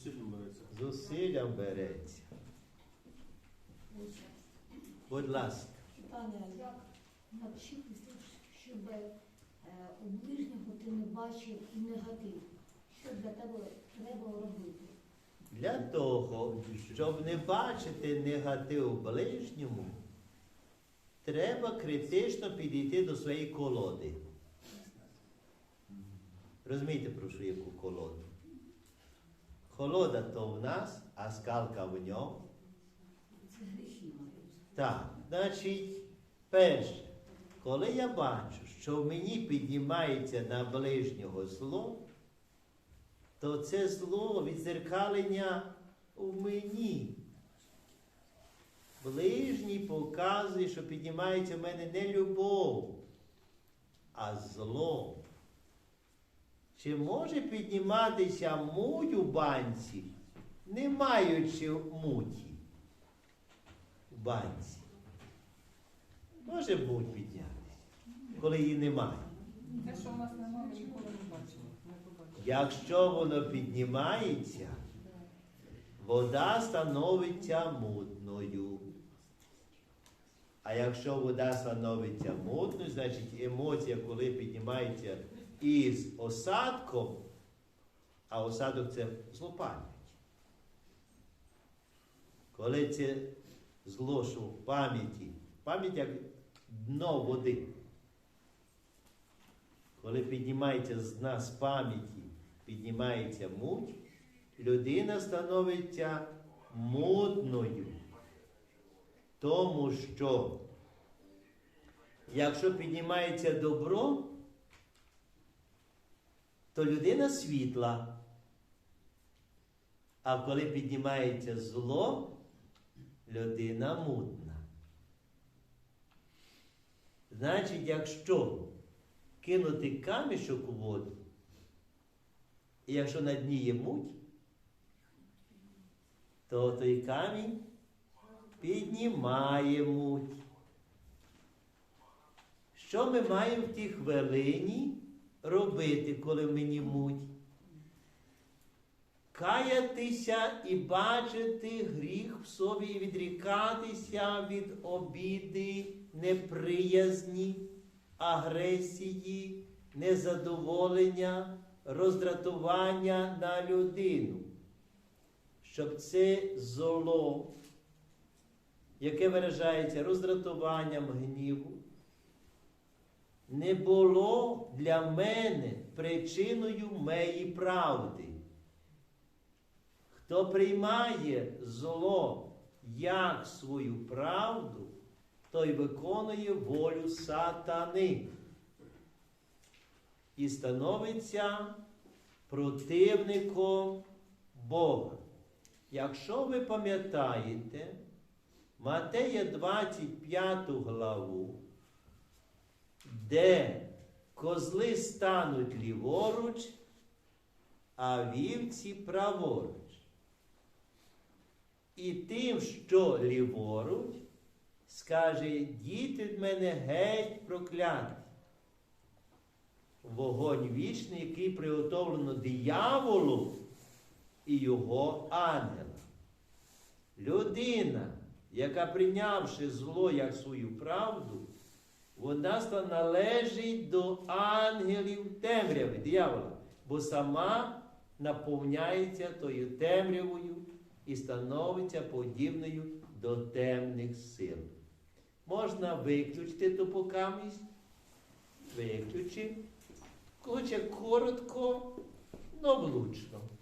Зусиллям береться. Зусиллям береться. Будь ласка. Питання, як навчитися, щоб е, у ближнього ти не бачив негатив? Що для тебе треба робити? Для того, щоб не бачити негатив ближньому, треба критично підійти до своєї колоди. Розумієте, про що яку колоду? Колода то в нас, а скалка в ньому. Так, значить, перше, коли я бачу, що в мені піднімається на ближнього зло, то це зло відзеркалення у мені. Ближній показує, що піднімається в мене не любов, а зло. Чи може підніматися муть у банці, не маючи муті? в банці. Може бути піднятися, коли її немає. Те, що в нас немає, ми ніколи не бачили. Якщо воно піднімається, вода становиться мутною. А якщо вода становиться мутною, значить емоція, коли піднімається із осадком, а осадок це злопам'ять. Коли це зло, що в пам'яті, пам'ять як дно води. Коли піднімається з нас пам'яті, піднімається муть, людина становиться мутною. Тому що, якщо піднімається добро, то людина світла. А коли піднімається зло, людина мутна. Значить, якщо кинути камішок у воду, і якщо на дні є муть, то той камінь піднімає муть. Що ми маємо в тій хвилині робити, коли мені муть? Каятися і бачити гріх в собі, і відрікатися від обіди, неприязні, агресії, незадоволення, роздратування на людину. Щоб це зло, яке виражається роздратуванням гніву, не було для мене причиною моєї правди. Хто приймає зло як свою правду, той виконує волю сатани і становиться противником Бога. Якщо ви пам'ятаєте, Матея 25 главу, де козли стануть ліворуч, а вівці праворуч. І тим, що ліворуч, скаже, діти від мене геть прокляті. Вогонь вічний, який приготовлено дияволу і його ангелам. Людина, яка прийнявши зло як свою правду, вона належить до ангелів темряви, диявола, бо сама наповняється тою темрявою і становиться подібною до темних сил. Можна виключити ту покамість, виключив, хоче коротко, но влучно.